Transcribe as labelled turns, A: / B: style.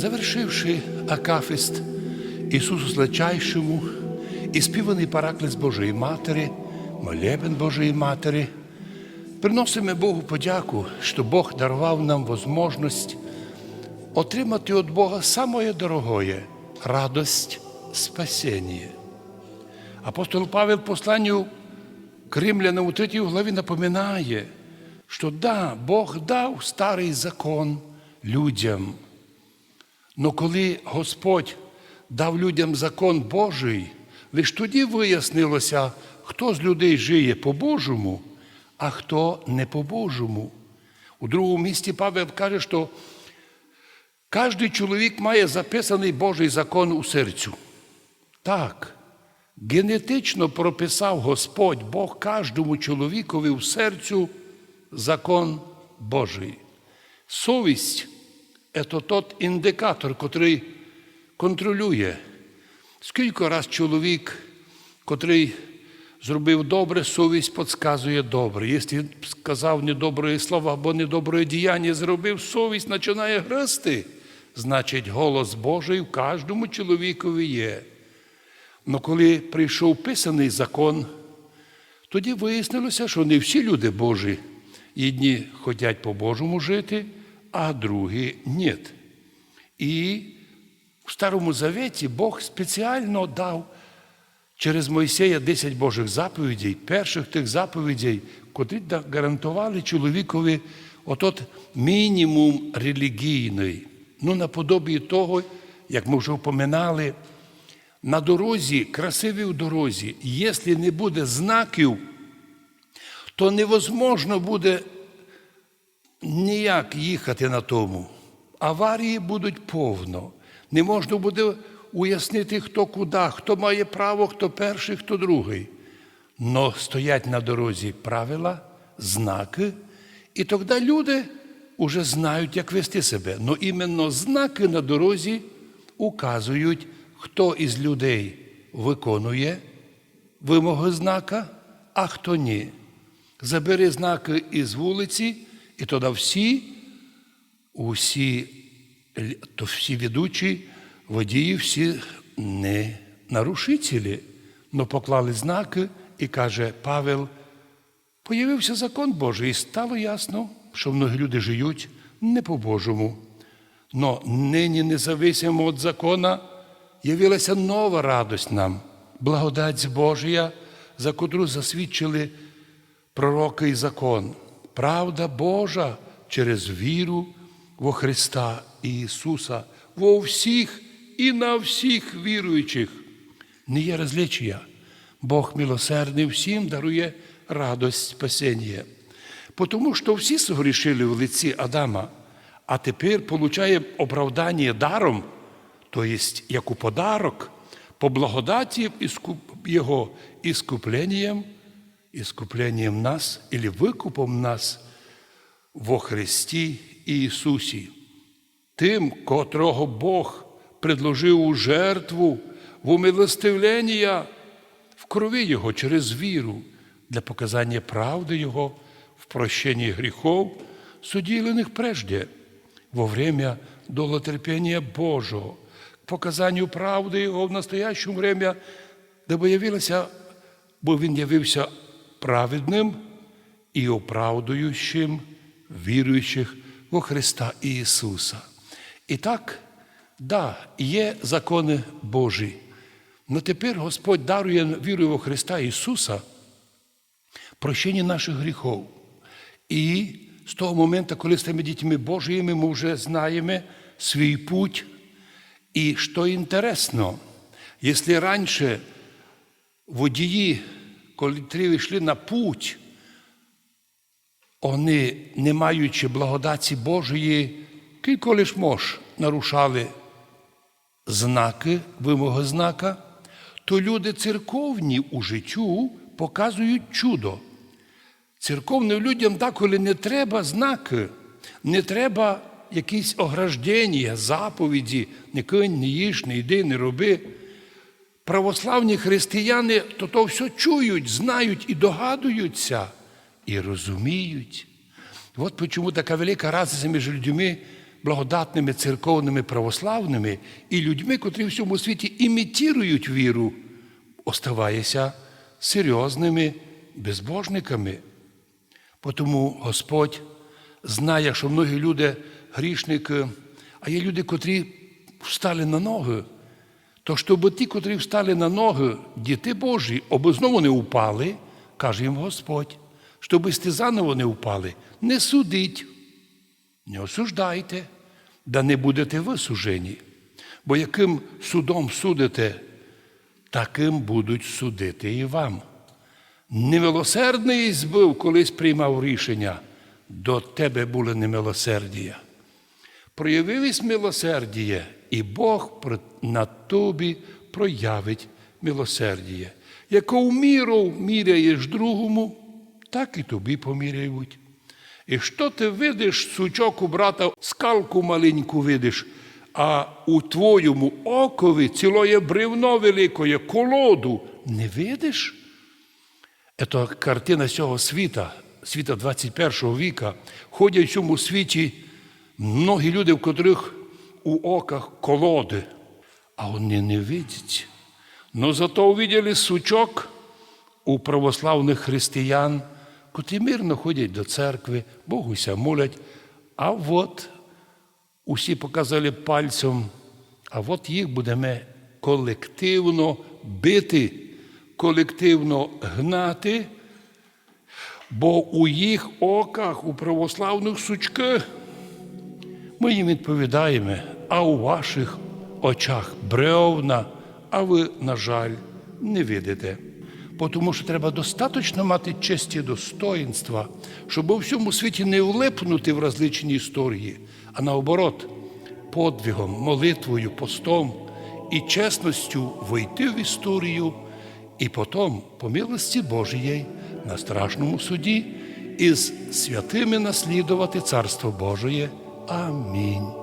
A: Завершивши Акафист Ісусу Злечайшому і співаний параклис Божої Матері, молебен Божої Матері, приносимо Богу подяку, що Бог дарував нам можливість отримати від Бога самое дорогое – радость спасіння. Апостол Павел посланню к у 3 главі напоминає, що да, Бог дав старий закон людям. Но коли Господь дав людям закон Божий, лише тоді вияснилося, хто з людей жиє по-божому, а хто не по-божому. У другому місці Павел каже, що кожен чоловік має записаний Божий закон у серцю. Так, генетично прописав Господь Бог кожному чоловікові в серцю закон Божий. Совість це тот індикатор, котрий контролює, скільки раз чоловік, котрий зробив добре, совість підказує добре. Якщо він сказав недобре слова або недобре діяння зробив, совість починає гризти. Значить, голос Божий в кожному чоловікові є. Но коли прийшов писаний закон, тоді вияснилося, що не всі люди Божі одні хочуть по-божому жити, а другі ні. І в Старому Завіті Бог спеціально дав через Мойсея 10 Божих заповідей, перших тих заповідей, котрі гарантували чоловікові отот мінімум релігійний. Ну, наподобі того, як ми вже впоминали, на дорозі, красивій дорозі, якщо не буде знаків, то невозможно буде ніяк їхати на тому. Аварії будуть повно. Не можна буде уяснити, хто куди, хто має право, хто перший, хто другий. Но стоять на дорозі правила, знаки, і тоді люди вже знають, як вести себе. Но іменно знаки на дорозі указують, хто із людей виконує вимоги знака, а хто ні. Забери знаки із вулиці, і тоді всі, усі, то всі ведучі, водії, всі не нарушителі, но поклали знаки і каже Павел, появився закон Божий, і стало ясно, що многі люди живуть не по-божому. Но нині независимо від закона явилася нова радость нам, благодать Божія, за котру засвідчили пророки і закон. Правда Божа через віру во Христа Ісуса, во всіх і на всіх віруючих. Не є розличія. Бог милосердний всім дарує радость спасіння. Тому що всі согрішили в лиці Адама, а тепер получає оправдання даром, то як у подарок, по благодаті Його іскупленням, іскупленням нас, или викупом нас во Христі Ісусі, тим, котрого Бог предложив у жертву, в умилостивлення в крові Його через віру для показання правди Його в прощенні гріхов, суділених прежде, во время долотерпіння Божого, показанню правди Його в настоящому время, де явилося, бо Він явився праведним і оправдуючим віруючих во Христа Ісуса. І так, да, є закони Божі. Но тепер Господь дарує вірою во Христа Ісуса прощення наших гріхов. І з того моменту, коли стаємо дітьми Божіми, ми вже знаємо свій путь. І що інтересно, якщо раніше водії, коли йшли на путь, вони, не маючи благодаті Божої, кілько лиш мож нарушали знаки, вимоги знака, то люди церковні у життю показують чудо. Церковним людям деколи не треба знаки, не треба якісь ограждення, заповіді, не кинь, не їж, не йди, не роби. Православні християни то то все чують, знають і догадуються, і розуміють. От чому така велика разниця між людьми благодатними церковними православними і людьми, котрі в всьому світі імітірують віру, оставається серйозними безбожниками. Тому Господь знає, що многі люди грішники, а є люди, котрі встали на ноги. То щоб ті, котрі встали на ноги, діти Божі, аби знову не впали, каже їм Господь, щоб сте заново не впали, не судіть, не осуждайте, да не будете висужені. Бо яким судом судите, таким будуть судити і вам. Немилосердний збив, колись приймав рішення, до тебе були немилосердія. Проявилось милосердіє, і Бог на тобі проявить милосердіє. Яку міру міряєш другому, так і тобі поміряють. І що ти видиш, сучок у брата, скалку маленьку видиш, а у твоєму окові цілоє бревно великое, колоду не видиш? Це картина цього світа, світа 21 віка. Ходять в цьому світі многі люди, в котрих у оках колоди, а вони не видять. Но зато увидели сучок у православних християн, котрі мирно ходять до церкви, Богуся молять. А от усі показали пальцем, а от їх будемо колективно бити, колективно гнати, бо у їх оках, у православних сучки, ми їм відповідаємо, а у ваших очах бревна, а ви, на жаль, не видите. Тому що треба достатньо мати честі і достоїнства, щоб у всьому світі не влипнути в различні історії, а наоборот, подвигом, молитвою, постом і чесністю войти в історію, і потім, по милості Божієї, на страшному суді із святими наслідувати Царство Божие. Amém.